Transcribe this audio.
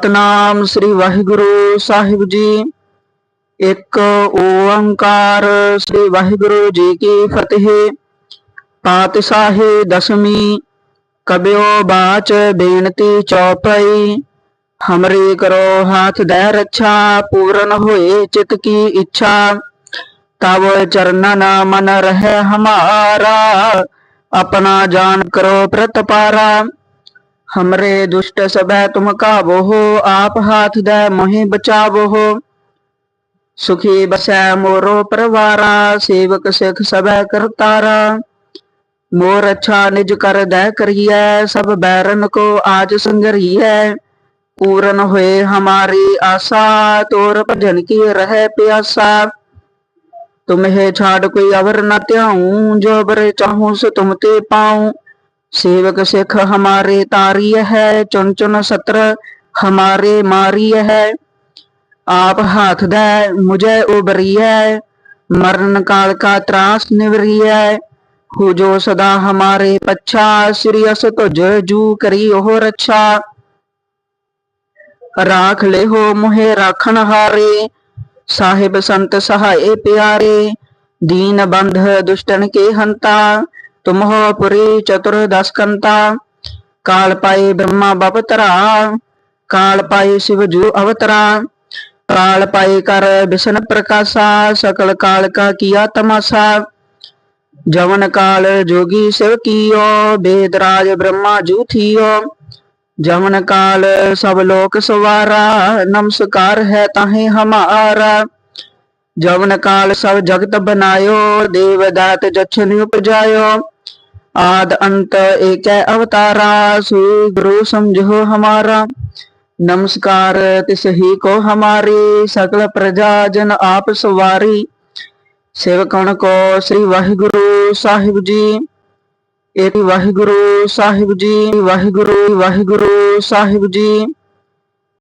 ਸਤਨਾਮ ਸ੍ਰੀ ਵਾਹਿਗੁਰੂ ਸਾਹਿਬ ਜੀ। ਇੱਕ ਓੰਕਾਰ ਸ੍ਰੀ ਵਾਹਿਗੁਰੂ ਜੀ ਕੀ ਫਤਿਹ। ਪਾਤਸ਼ਾਹੀ ਦਸਮੀ ਕਬਿਓ ਬਾਚ ਬੇਨਤੀ ਚੌਪਈ। ਹਮਰੀ ਕਰੋ ਹਾਥ ਦੇ ਰੱਛਾ, ਪੂਰਨ ਹੋਏ ਚਿਤ ਕੀ ਇੱਛਾ। ਤਵ ਚਰਨਨ ਮਨ ਰਹਿ ਹਮਾਰਾ, ਆਪਣਾ ਜਾਨ ਕਰੋ ਪ੍ਰਤਪਾਰਾ। हमरे दुष्ट सबै तुम काबो हो आप हाथ दे मोहि बचावो हो सुखी बसै मोरो परवारा सेवक सिख सबै करतारा मोर अच्छा निज कर दै करिए सब बैरन को आज संगरिए पूरन होए हमारी आशा तोर भजन की रह प्यासा तुम्हें छाड़ कोई अवर न त्याऊं जो बर चाहूं सो तुम ते पाऊं सेवक सिख हमारे तारी है चुन चुन सत्र हमारे मारी है आप हाथ दे मुझे उबरी है मरण काल का त्रास निवरी है हो जो सदा हमारे पच्छा श्रीयस तुझ जू करी ओह रक्षा राख ले हो मुहे राखन हारे साहिब संत सहाय प्यारे दीन बंध दुष्टन के ਤੁਮ ਹੋ ਪੁਰੀ ਚਤੁਰ ਦਸਕੰਤਾ ਕਾਲ ਪਾਈ ਬ੍ਰਹਮਾ ਬਪਤਰਾ ਕਾਲ ਪਾਈ ਸ਼ਿਵ ਜੂ ਅਵਤਰਾ, ਕਾਲ ਪਾਈ ਕਰ ਵਿਸ਼ਨ ਪ੍ਰਕਾਸ਼ਾ, ਸਕਲ ਕਾਲ ਕਾ ਕੀਆ ਤਮਾਸ਼ਾ। ਜਵਨ ਕਾਲ ਜੋਗੀ ਸਿਵ ਕੀਓ ਬੇਦਰਾਜ ਬ੍ਰਹਮਾ ਜੂ ਥੀਓ। ਜਵਨ ਕਾਲ ਸਭ ਲੋਕ ਸਵਾਰਾ, ਨਮਸਕਾਰ ਹੈ ਤਾਹੇ ਹਮਾਰਾ। ਜਵਨ ਕਾਲ ਸਭ ਜਗਤ ਬਨਾਇਓ, ਦੇਵ ਦਾਤ ਜਛਨ ਉਪਜਾਇਓ। ਆਦ ਅੰਤ ਏਕੈ ਅਵਤਾਰਾ, ਸ੍ਰੀ ਗੁਰੂ ਸਮਝੋ ਹਮਾਰਾ। ਨਮਸਕਾਰ ਤਿਸ ਹੀ ਕੋ ਹਮਾਰੀ, ਸਕਲ ਪ੍ਰਜਾ ਜਨ ਆਪ ਸਵਾਰੀ। ਸੇਵਕਣ ਕੋ ਸ੍ਰੀ ਵਾਹਿਗੁਰੂ ਸਾਹਿਬ ਜੀ। ਇਹ ਵਾਹਿਗੁਰੂ ਸਾਹਿਬ ਜੀ, ਵਾਹਿਗੁਰੂ ਵਾਹਿਗੁਰੂ ਸਾਹਿਬ ਜੀ।